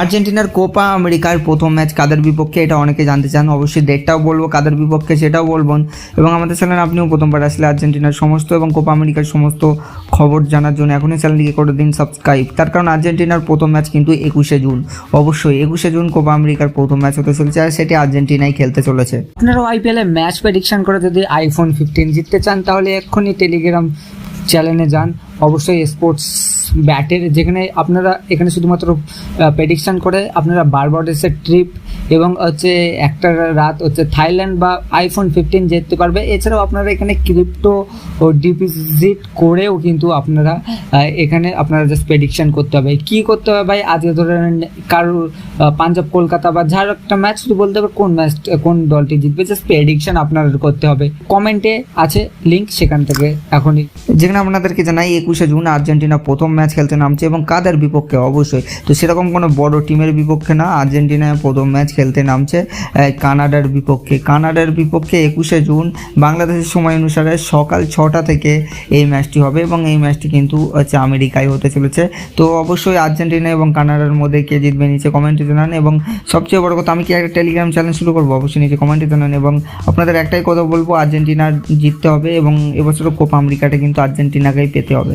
আর্জেন্টিনার কোপা আমেরিকার প্রথম ম্যাচ কাদের বিপক্ষে এটা অনেকে জানতে চান। অবশ্যই ডেটটাও বলব, কাদের বিপক্ষে সেটাও বলবেন এবং আমাদের চ্যানেল আপনিও প্রথমবার আসলে আর্জেন্টিনার সমস্ত এবং কোপা আমেরিকার সমস্ত খবর জানার জন্য এখনই চ্যানেলটিকে করে দিন সাবস্ক্রাইব। তার কারণ আর্জেন্টিনার প্রথম ম্যাচ কিন্তু একুশে জুন। অবশ্যই একুশে জুন কোপা আমেরিকার প্রথম ম্যাচ হতে চলেছে আর সেটি আর্জেন্টিনায় খেলতে চলেছে। আপনারাও আইপিএলে ম্যাচ প্রেডিকশন করে যদি আইফোন ফিফটিন জিততে চান, তাহলে এক্ষুনি টেলিগ্রাম চ্যানেলে যান। অবশ্যই স্পোর্টস ব্যাটের যেখানে আপনারা, এখানে শুধুমাত্র প্রেডিকশান করে আপনারা বারবাডেসের ট্রিপ এবং হচ্ছে একটা রাত হচ্ছে থাইল্যান্ড বা আইফোন ফিফটিন যেতে পারবে। এছাড়াও আপনারা এখানে ক্রিপ্টো ও ডিপোজিট করেও কিন্তু আপনারা এখানে আপনারা জাস্ট প্রেডিকশান করতে হবে। কি করতে হবে ভাই? আজকে ধরেন কারোর পাঞ্জাব কলকাতা বা যার একটা ম্যাচ শুধু বলতে হবে, কোন ম্যাচ কোন দলটি জিতবে জাস্ট প্রেডিকশান আপনার করতে হবে। কমেন্টে আছে লিঙ্ক সেখান থেকে এখনই। যেখানে আপনাদেরকে জানাই, একুশে জুন আর্জেন্টিনা প্রথম ম্যাচ খেলতে নামছে এবং কাদের বিপক্ষে? অবশ্যই। তো সেরকম কোনো বড় টিমের বিপক্ষে না আর্জেন্টিনা প্রথম ম্যাচ খেলতে নামছে কানাডার বিপক্ষে। কানাডার বিপক্ষে একুশে জুন বাংলাদেশের সময় অনুসারে সকাল ছটা থেকে এই ম্যাচটি হবে এবং এই ম্যাচটি কিন্তু হচ্ছে আমেরিকায় হতে চলেছে। তো অবশ্যই আর্জেন্টিনা এবং কানাডার মধ্যে কে জিতবে নিচে কমেন্টে জানান এবং সবচেয়ে বড় কথা, আমি কি একটা টেলিগ্রাম চ্যানেল শুরু করব? অবশ্যই নিচে কমেন্টে জানান এবং আপনাদের একটাই কথা বলব, আর্জেন্টিনা জিততে হবে এবং এবছর কোপা আমেরিকাটা কিন্তু আর্জেন্টিনাকেই পেতে হবে।